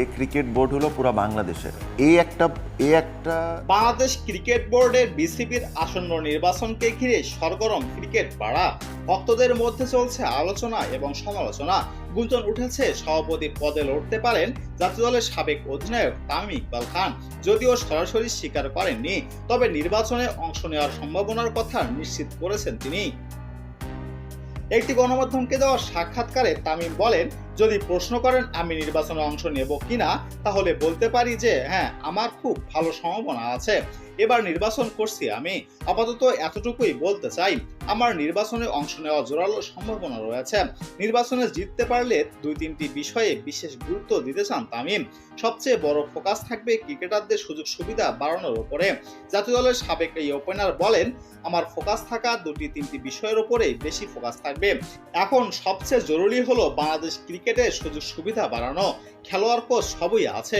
এই cricket board হলো পুরো বাংলাদেশের। এই একটা এই একটা বাংলাদেশ ক্রিকেট বোর্ডের বিসিবির আসন্ন নির্বাচনকে ঘিরে সরগরম ক্রিকেট পাড়া। ভক্তদের মধ্যে চলছে আলোচনা এবং সমালোচনা। গুঞ্জন উঠেছে, সভাপতি পদে লড়তে পারেন জাতীয় দলের সাবেক অধিনায়ক তামিম ইকবাল খান। যদিও সরাসরি স্বীকার করেননি, তবে নির্বাচনে অংশ নেওয়ার সম্ভাবনার কথা নিশ্চিত করেছেন তিনি। একটি গণমাধ্যমকে দেওয়া সাক্ষাৎকারে তামিম বলেন যদি প্রশ্ন করেন, আমি নির্বাচনে অংশ নেব কিনা, তাহলে বলতে পারি যে হ্যাঁ আমার খুব ভালো সম্ভাবনা আছে। এবার নির্বাচন করছি আমি। আপাতত এতটুকুই বলতে চাই, আমার নির্বাচনে অংশ নেওয়া জোরালো সম্ভাবনা রয়েছে। নির্বাচনে জিততে পারলে দুই তিনটি বিষয়ে বিশেষ গুরুত্ব দিতে চান তামিম। সবচেয়ে বড় ফোকাস থাকবে ক্রিকেটারদের সুযোগ সুবিধা বাড়ানোর উপরে। জাতীয় দলের সাবেক এই ওপেনার বলেন, আমার ফোকাস থাকা দুটি তিনটি বিষয়ের উপরেই বেশি ফোকাস থাকবে। এখন সবচেয়ে জরুরি হলো বাংলাদেশ ক্রিকেটে সুযোগ সুবিধা বাড়ানো খেলোয়াড় কোচ সবই আছে।